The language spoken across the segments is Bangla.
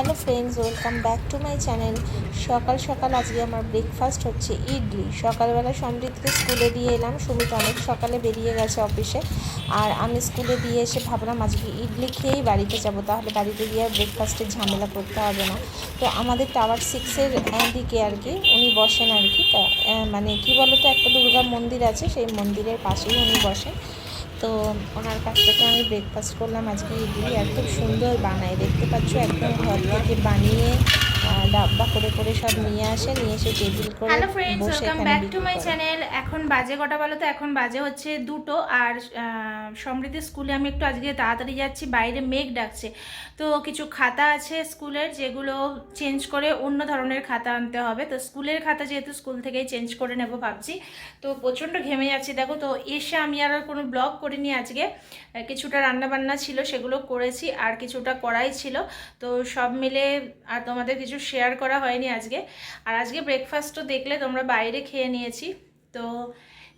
Hello friends welcome back to my channel সকাল সকাল আজকে আমার ব্রেকফাস্ট হচ্ছে ইডলি। সকালবেলা সমৃদ্ধকে স্কুলে দিয়ে এলাম। সুমিত অনেক সকালে বেরিয়ে গেছে অফিসে। আর আমি স্কুলে দিয়ে এসে ভাবলাম আজকে ইডলি খেয়েই বাড়িতে যাব। তাহলে বাড়িতে গিয়ে আর ব্রেকফাস্টের ঝামেলা করতে হবে না। তো আমাদের টাওয়ার সিক্সের দিকে আর কি উনি বসেন আর কি। তা, মানে কি বলতো একটা দুর্গা মন্দির আছে সেই মন্দিরের পাশেই উনি বসেন। তো ওনার কাছ থেকে আমি ব্রেকফাস্ট করলাম। আজকে ইডলি এত সুন্দর বানায়। দেখতে পাচ্ছ, একদম ঘর থেকে বানিয়ে ডাব্বা করে করে সব নিয়ে আসে নিয়ে এসে টেবিল করে hello friends welcome back to my channel এখন বাজে কটা বলো তো? এখন বাজে হচ্ছে দুটো আর সমৃদ্ধি স্কুলে আমি একটু আজকে তাড়াতাড়ি যাচ্ছি বাইরে মেঘ ডাকছে। তো কিছু খাতা আছে স্কুলের যেগুলো চেঞ্জ করে অন্য ধরনের খাতা আনতে হবে। তো স্কুলের খাতা যেহেতু স্কুল থেকেই চেঞ্জ করে নেব ভাবছি। তো প্রচণ্ড ঘেমে যাচ্ছি। দেখো তো এসে আমি আর কোনো ব্লগ করিনি আজকে। কিছুটা রান্নাবান্না ছিল সেগুলো করেছি আর কিছুটা করাই ছিল। তো সব মিলে আর তোমাদের কিছু শেয়ার করা হয়নি আজকে। আর আজকে ব্রেকফাস্টও দেখলে তোমরা বাইরে খেয়ে নিয়েছি। তো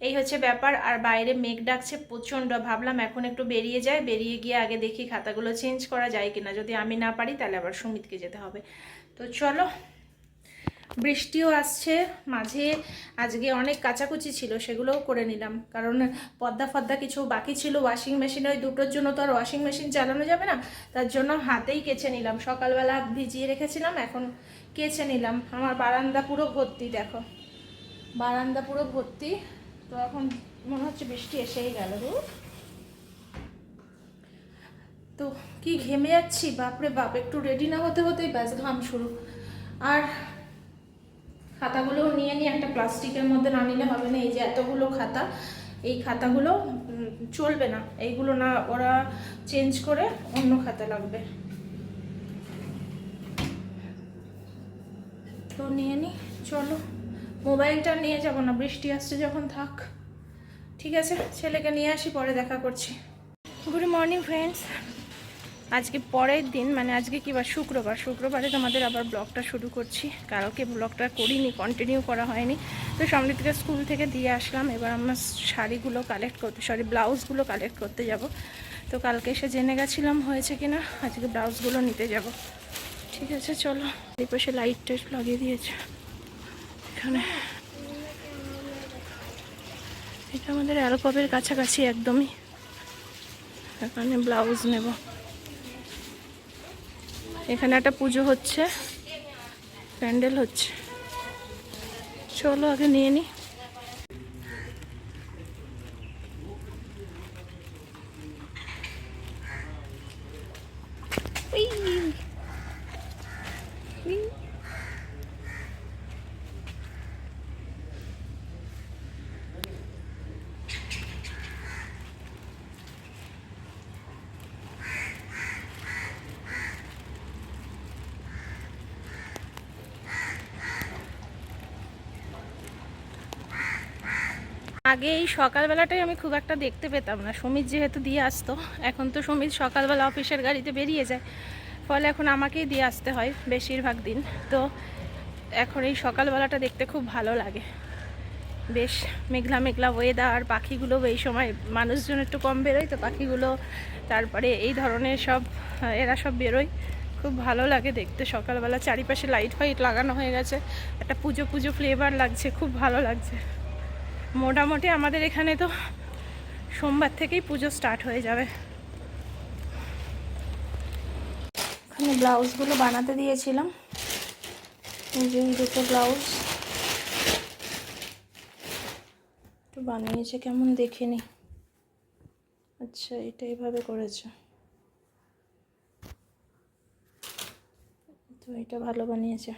এই হচ্ছে ব্যাপার। আর বাইরে মেঘ ডাকছে প্রচণ্ড। ভাবলাম এখন একটু বেরিয়ে যায় বেরিয়ে গিয়ে আগে দেখি খাতাগুলো চেঞ্জ করা যায় কিনা। যদি আমি না পারি তাহলে আবার সুমিতকে যেতে হবে। তো চলো বৃষ্টিও আসছে, মাঝে আজকে অনেক কাচাকুচি ছিল, সেগুলোও করে নিলাম। কারণ পদ্মা ফদ্দা কিছু বাকি ছিল ওয়াশিং মেশিন ওই দুটোর জন্য তো আর ওয়াশিং মেশিন চালানো যাবে না, তার জন্য হাতেই কেচে নিলাম। সকালবেলা ভিজিয়ে রেখেছিলাম, এখন কেচে নিলাম। আমার বারান্দা পুরো ভর্তি, দেখো। বারান্দা পুরো ভর্তি, তো এখন মনে হচ্ছে বৃষ্টি এসেই গেল গো। তো কি ঘেমে যাচ্ছি? বাপরে বাপ, একটু রেডি না হতে হতেই ব্যাস ঘাম শুরু। আর খাতাগুলো নিয়ে নিয়ে একটা প্লাস্টিকের মধ্যে না নিলে হবে না। এই যে এতগুলো খাতা, এই খাতাগুলো চলবে না। এইগুলো না, ওরা চেঞ্জ করে অন্য খাতা লাগবে। তো নিয়ে নি, চলো। মোবাইলটা নিয়ে যাব না, বৃষ্টি আসছে যখন থাক। ঠিক আছে, ছেলেকে নিয়ে আসি, পরে দেখা করছি। Good morning, friends. আজকে পরের দিন মানে আজকে কি বার শুক্রবার, শুক্রবারে তোমাদের আবার ব্লগটা শুরু করছি। কালকে ব্লগটা করিনি কন্টিনিউ করা হয়নি। তো সমৃদ্ধিকে স্কুল থেকে দিয়ে আসলাম, এবার আমার শাড়িগুলো কালেক্ট করতে সরি ব্লাউজগুলো কালেক্ট করতে যাব। তো কালকে এসে জেনে গেছিলাম হয়েছে কি না আজকে ব্লাউজগুলো নিতে যাব। ঠিক আছে, চলো। এই পাশে লাইট টাইট লাগিয়ে দিয়েছে। এখানে। এটা আমাদের অ্যালকপের কাছাকাছি একদমই। এখানে ব্লাউজ নেব। এখানে একটা পুজো হচ্ছে প্যান্ডেল হচ্ছে। চলো আগে নিয়ে নি। আগে এই সকালবেলাটাই আমি খুব একটা দেখতে পেতাম না। সুমিত যেহেতু দিয়ে আসতো, এখন তো সুমিত সকালবেলা অফিসের গাড়িতে বেরিয়ে যায়। ফলে এখন আমাকেই দিয়ে আসতে হয় বেশিরভাগ দিন। তো এখন এই সকালবেলাটা দেখতে খুব ভালো লাগে। বেশ মেঘলা মেঘলা ওয়েদার পাখিগুলো এই সময় মানুষজন একটু কম বেরোয় তো পাখিগুলো, তারপরে এই ধরনের সব, এরা সব বেরোয়। খুব ভালো লাগে দেখতে সকালবেলা। চারিপাশে লাইট ফাইট লাগানো হয়ে গেছে। একটা পুজো পুজো ফ্লেভার লাগছে, খুব ভালো লাগছে। মোটামুটি আমাদের এখানে তো সোমবার থেকেই পুজো স্টার্ট হয়ে যাবে। ওখানে ব্লাউজগুলো বানাতে দিয়েছিলাম। যে দুটো ব্লাউজ একটু বানিয়েছে কেমন দেখিনি। আচ্ছা এটা এইভাবে করেছে। তো এটা ভালো বানিয়েছে।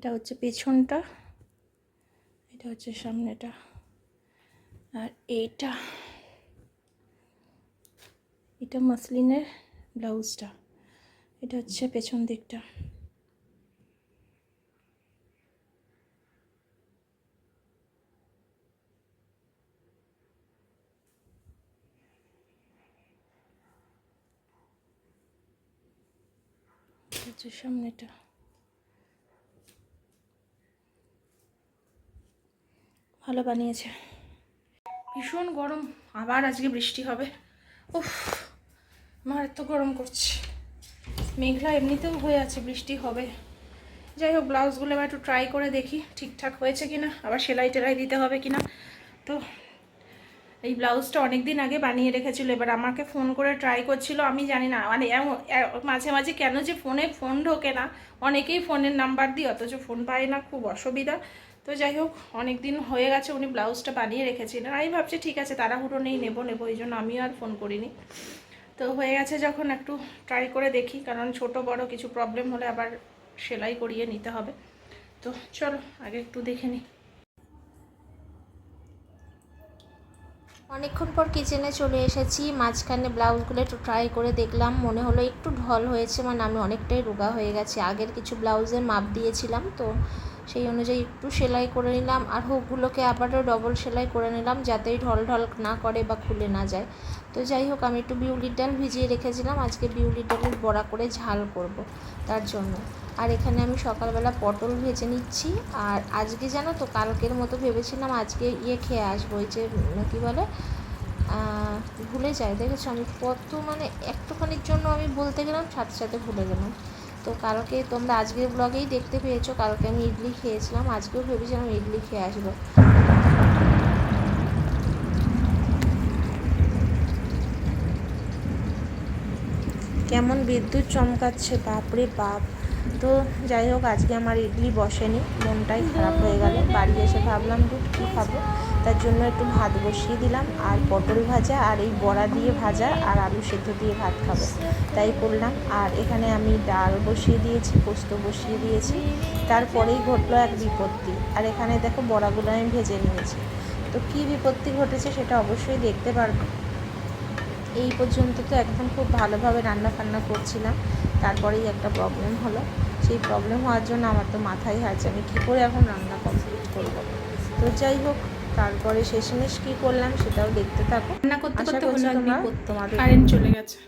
এটা হচ্ছে পেছনটা। এটা হচ্ছে সামনেটা। আর এইটা। এটা মাসলিনের ব্লাউজটা। এটা হচ্ছে পেছন দিকটা। সামনেটা। ভালো বানিয়েছে। ভীষণ গরম, আবার আজকে বৃষ্টি হবে। উফ আমার এত গরম করছে। মেঘলা এমনিতেও হয়ে আছে, বৃষ্টি হবে। যাই হোক, ব্লাউজগুলো এবার একটু ট্রাই করে দেখি, ঠিকঠাক হয়েছে কিনা, আবার সেলাই টেলাই দিতে হবে কিনা। তো, এই ব্লাউজটা অনেক দিন আগে বানিয়ে রেখেছিল, এবার আমাকে ফোন করে ট্রাই করছিল, আমি জানি না মানে মাঝে মাঝে কেন যে ফোনে ফোন ঢোকে না, অনেকেই ফোনের নাম্বার দিই, অথচ ফোন পায় না, খুব অসুবিধা। তো যাই হোক অনেক দিন হয়ে গেছে উনি ব্লাউজটা বানিয়ে রেখেছিলেন আমি ভাবছি ঠিক আছে, তাড়াহুড়ো নেই, নেব নেব, এই জন্য আমিও আর ফোন করিনি। তো হয়ে গেছে যখন একটু ট্রাই করে দেখি, কারণ ছোট, বড় কিছু প্রবলেম হলে আবার সেলাই করিয়ে নিতে হবে। তো চলো, আগে একটু দেখে নিই অনেকক্ষণ পর কিচেনে চলে এসেছি, মাঝখানে ব্লাউজগুলো একটু ট্রাই করে দেখলাম, মনে হলো একটু ঢল হয়েছে মানে আমি অনেকটাই রোগা হয়ে গেছি। আগের কিছু ব্লাউজের মাপ দিয়েছিলাম, তো সেই অনুযায়ী একটু সেলাই করে নিলাম আর হুকগুলোকে আবারও ডবল সেলাই করে নিলাম যাতে ঢল ঢল না করে বা খুলে না যায়। তো যাই হোক, আমি একটু বিউলির ডাল ভিজিয়ে রেখেছিলাম। আজকে বিউলির ডালের বড়া করে ঝাল করব তার জন্য। আর এখানে আমি সকালবেলা পটল ভেজে নিচ্ছি। আর আজকে জানো তো, কালকের মতো ভেবেছিলাম আজকে ইয়ে খেয়ে আসব, ওই যে কী বলে ভুলে যাই দেখেছ, আমি কত মানে একটুখানির জন্য আমি বলতে গেলাম, সাথে সাথে ভুলে গেলাম। তো কালকে তোমরা আজকের ব্লগেই দেখতে পেয়েছ, কালকে আমি ইডলি খেয়েছিলাম, আজকেও ভেবেছিলাম ইডলি খেয়ে আসব। কেমন বিদ্যুৎ চমকাচ্ছে, বাপরে বাপ। তো যাই হোক, আজকে আমার ইডলি বসেনি, মনটাই খারাপ হয়ে গেল। বাড়ি এসে ভাবলাম, দুধ কী খাব? তার জন্য একটু ভাত বসিয়ে দিলাম, আর পটল ভাজা, আর এই বড়া দিয়ে ভাজা, আর আলু সেদ্ধ দিয়ে ভাত খাব। তাই করলাম। আর এখানে আমি ডাল বসিয়ে দিয়েছি, পোস্ত বসিয়ে দিয়েছি। তারপরেই ঘটলো এক বিপত্তি। আর এখানে দেখো, বড়াগুলো আমি ভেজে নিয়েছি। তো কী বিপত্তি ঘটেছে সেটা অবশ্যই দেখতে পারবে। এই পর্যন্ত তো একদম খুব ভালোভাবে রান্না ফান্না করছিলাম। তারপরেই একটা প্রবলেম হলো। সেই প্রবলেম হওয়ার জন্য আমার তো মাথায় আছে আমি কী করে এখন রান্না কমপ্লিট করব? তো যাই হোক তারপরে শেষমেশ কী করলাম সেটাও দেখতে থাকো। রান্না করতে করতে হলো তোমরা। তোমাদের কারেন্ট চলে গেছে।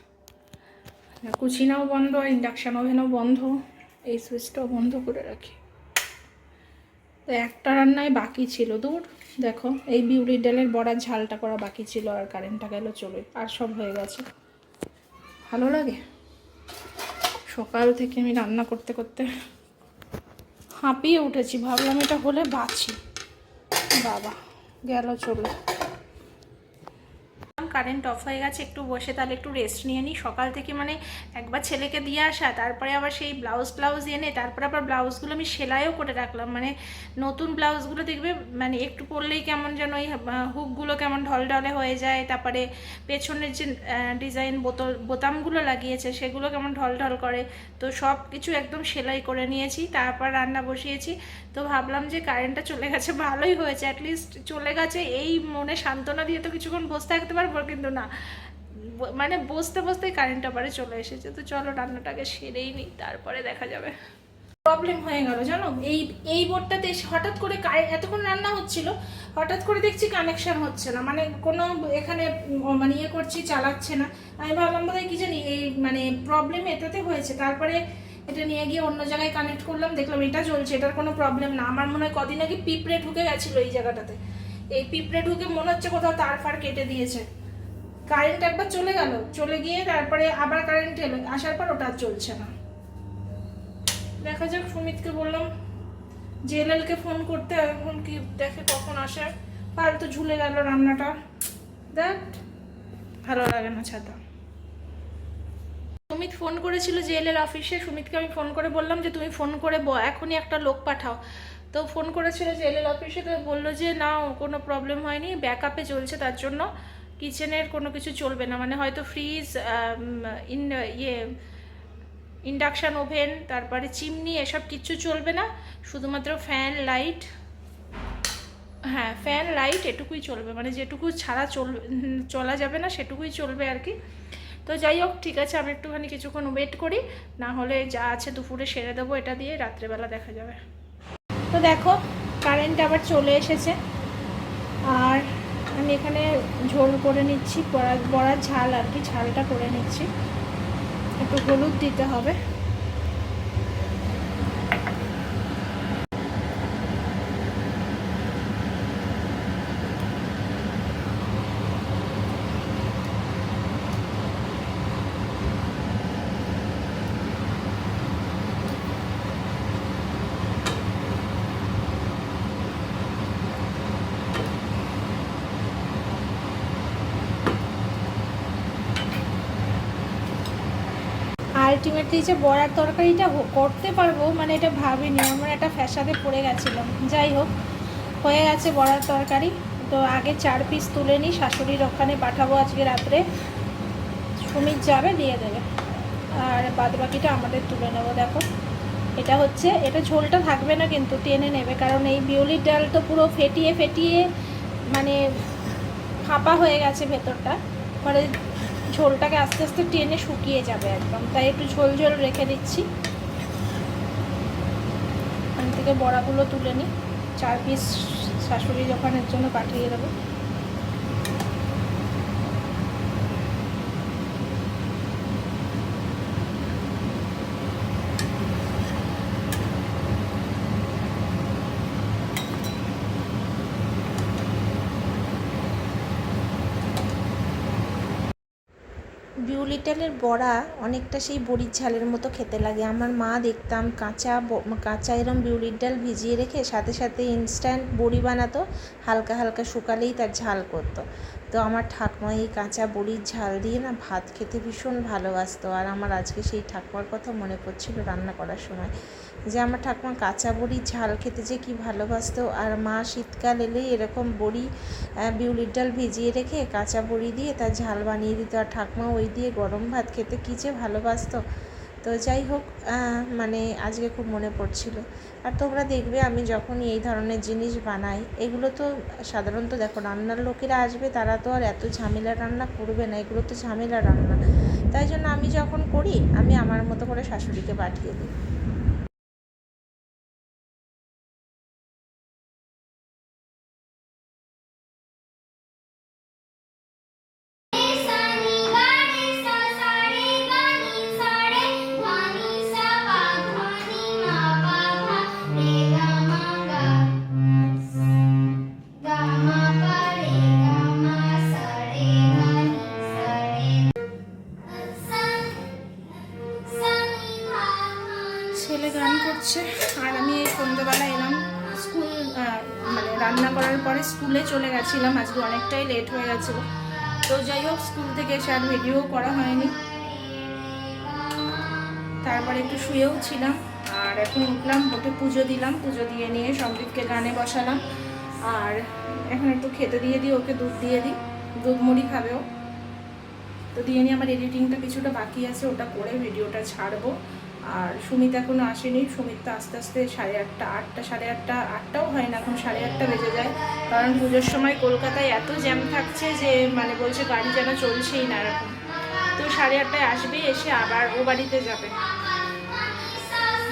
কুচিনাও বন্ধ ইন্ডাকশন ওভেনও বন্ধ এই সুইচটাও বন্ধ করে রাখি। তো একটা রান্নায় বাকি ছিল। দূর দেখো, এই বিউলির ডালের বড়া ঝালটা করা বাকি ছিল আর কারেন্টটা গেল চলে আর সব হয়ে গেছে। ভালো লাগে? সকাল থেকে আমি রান্না করতে করতে হাঁপিয়ে উঠেছি। ভাবলাম এটা হলে বাঁচি বাবা, গেল চলে। কারেন্ট অফ হয়ে গেছে, একটু বসে তাহলে একটু রেস্ট নিয়ে নিই। সকাল থেকে মানে একবার ছেলেকে দিয়ে আসা, তারপরে আবার সেই ব্লাউজ ব্লাউজ এনে, তারপরে আবার ব্লাউজগুলো আমি সেলাইও করে রাখলাম। মানে নতুন ব্লাউজগুলো দেখবে মানে একটু পরলেই কেমন যেন ওই হুকগুলো কেমন ঢল ঢলে হয়ে যায়। তারপরে পেছনের যে ডিজাইন বোতল, বোতামগুলো লাগিয়েছে, সেগুলো কেমন ঢল ঢল করে। তো সব কিছু একদম সেলাই করে নিয়েছি, তারপর রান্না বসিয়েছি। তো ভাবলাম যে কারেন্টটা চলে গেছে, ভালোই হয়েছে। অ্যাটলিস্ট চলে গেছে, এই মনে সান্ত্বনা দিয়ে তো কিছুক্ষণ বসে থাকতে পারব কিন্তু না মানে বসতে বসতেই কারেন্ট আবারে চলে এসেছে। তো চলো রান্নাটাকে সেরেই নিই, তারপরে দেখা যাবে। প্রবলেম হয়ে গেল, জানো? এই এই বোর্ডটাতে হঠাৎ করে কারে- এতক্ষণ রান্না হচ্ছিল, হঠাৎ করে দেখছি কানেকশন হচ্ছে না। মানে কোনো এখানে মানে ইয়ে করছি, চালাচ্ছে না। আমি ভাবলাম বোধহয় কি জানি এই মানে প্রবলেম এটাতে হয়েছে। তারপরে এটা নিয়ে গিয়ে অন্য জায়গায় কানেক্ট করলাম, দেখলাম এটা চলছে এটার কোনো প্রবলেম না। আমার মনে হয় কদিন আগে পিঁপড়ে ঢুকে গেছিল এই জায়গাটাতে। এই পিঁপড়ে ঢুকে মনে হচ্ছে কোথাও তার ফার কেটে দিয়েছে। কারেন্ট একবার চলে গেল, চলে গিয়ে তারপরে আবার কারেন্ট এলো, আসার পর ওটা চলছে না। দেখা যাক, সুমিতকে বললাম জেএলএলকে ফোন করতে, এখন কি দেখে কখন আসে। ফালতু ঝুলে গেল রান্নাটা। দেখ, ভালো লাগে না ছাতা। সুমিত ফোন করেছিল জেএলএল অফিসে সুমিতকে আমি ফোন করে বললাম যে, তুমি ফোন করে ব- এখনই একটা লোক পাঠাও। তো ফোন করেছিল জেএলএল অফিসে তো বলল যে, না, কোনো প্রবলেম হয়নি ব্যাকআপে চলছে তার জন্য। কিচেনের কোনো কিছু চলবে না। মানে হয়তো ফ্রিজ ইন ইয়ে ইন্ডাকশান ওভেন তারপরে চিমনি এসব কিচ্ছু চলবে না। শুধুমাত্র ফ্যান লাইট হ্যাঁ ফ্যান লাইট এটুকুই চলবে। মানে যেটুকু ছাড়া চলবে চলা যাবে না, সেটুকুই চলবে আর কি। তো যাই হোক, ঠিক আছে, আমি একটুখানি কিছুক্ষণ ওয়েট করি। না হলে যা আছে দুপুরে সেরে দেবো, এটা দিয়ে রাত্রেবেলা দেখা যাবে। তো দেখো কারেন্ট আবার চলে এসেছে। আর আমি এখানে ঝোল করে নিচ্ছি, বড়া ঝাল আর কি, ঝালটা করে নিচ্ছি। একটু হলুদ দিতে হবে। আলটিমেটলি যে বড়ার তরকারিটা করতে পারব মানে এটা ভাবিনি, আমার একটা ফ্যাসাদে পড়ে গেছিলাম যাই হোক, হয়ে গেছে বড়ার তরকারি। তো আগে চার পিস তুলে নিই, শাশুড়ির ওখানে পাঠাবো আজকে রাত্রে। সুমিত যাবে, দিয়ে দেবে। আর বাদ বাকিটা আমাদের তুলে নেব, দেখো। এটা হচ্ছে, এটা ঝোলটা থাকবে না কিন্তু, টেনে নেবে, কারণ এই বিউলির ডাল তো পুরো ফেটিয়ে ফেটিয়ে মানে ফাঁপা হয়ে গেছে ভেতরটা। মানে ঝোলটাকে আস্তে আস্তে টেনে শুকিয়ে যাবে একদম। তাই একটু ঝোল ঝোল রেখে দিচ্ছি। ওখান থেকে বড়াগুলো তুলে নিই। চার পিস শাশুড়ি দোকানের জন্য পাঠিয়ে দেবো। বিউলিটালের বড়া অনেকটা সেই বড়ির ঝালের মতো খেতে লাগে। আমার মা দেখতাম কাঁচা কাঁচা এরম বিউলির ডাল ভিজিয়ে রেখে সাথে সাথে ইনস্ট্যান্ট বড়ি বানাতো, হালকা হালকা শুকালেই তার ঝাল করতো। তো আমার ঠাকুমা এই কাঁচা বড়ির ঝাল দিয়ে না ভাত খেতে ভীষণ ভালোবাসতো। আর আমার আজকে সেই ঠাকুমার কথা মনে পড়ছিল রান্না করার সময়। যে আমার ঠাকুমা কাঁচা বড়ির ঝাল খেতে যে কী ভালোবাসতো। আর মা শীতকাল এলেই এরকম বড়ি বিউলির ডাল ভিজিয়ে রেখে কাঁচা বড়ি দিয়ে তার ঝাল বানিয়ে দিত। আর ঠাকুমা ওই দিয়ে গরম ভাত খেতে কী যে ভালোবাসতো। তো যাই হোক মানে আজকে খুব মনে পড়ছিল। আর তোমরা দেখবে আমি যখন এই ধরনের জিনিস বানাই, এগুলো তো সাধারণত দেখো রান্নার লোকেরা আসবে, তারা তো আর এত ঝামেলা রান্না করবে না, এগুলো তো ঝামেলা রান্না। তাই জন্য আমি যখন করি, আমি আমার মতো করে শাশুড়িকে পাঠিয়ে দিই। আজকে অনেকটাই লেট হয়ে গেছিল। তো যাই হোক স্কুল থেকে এসে আর ভিডিও করা হয়নি। তারপরে একটু শুয়েও ছিলাম, আর এখন উঠলাম, উঠে পুজো দিলাম। পুজো দিয়ে নিয়ে সন্দীপকে গানে বসালাম। আর এখন একটু খেতে দিয়ে দিই, ওকে দুধ দিয়ে দিই। দুধ মুড়ি খাবেও তো দিয়ে নিয়ে আমার এডিটিংটা কিছুটা বাকি আছে, ওটা করে ভিডিওটা ছাড়বো। আর সুমিত এখনও আসেনি। সুমিত তো আস্তে আস্তে সাড়ে আটটা আটটা, সাড়ে আটটা, আটটাও হয় না, এখন সাড়ে আটটা বেজে যায়। কারণ পুজোর সময় কলকাতায় এত জ্যাম থাকছে যে মানে বলছে গাড়ি যেন চলছেই না এরকম। তো সাড়ে আটটায় আসবে, এসে আবার ও বাড়িতে যাবে।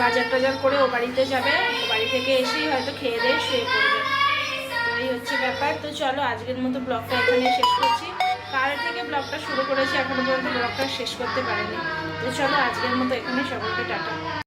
বাজার টাজার করে ও বাড়িতে যাবে। ও বাড়ি থেকে এসেই হয়তো খেয়ে দিয়ে শুয়ে পড়বে। তো এই হচ্ছে ব্যাপার। তো চলো, আজকের মতো ব্লগটা এখানে শেষ করছি। কাল থেকে ব্লগটা শুরু করেছি, এখনও পর্যন্ত ব্লগটা শেষ করতে পারিনি। তো চলো আজকের মতো এখানে সকলকে টাটা।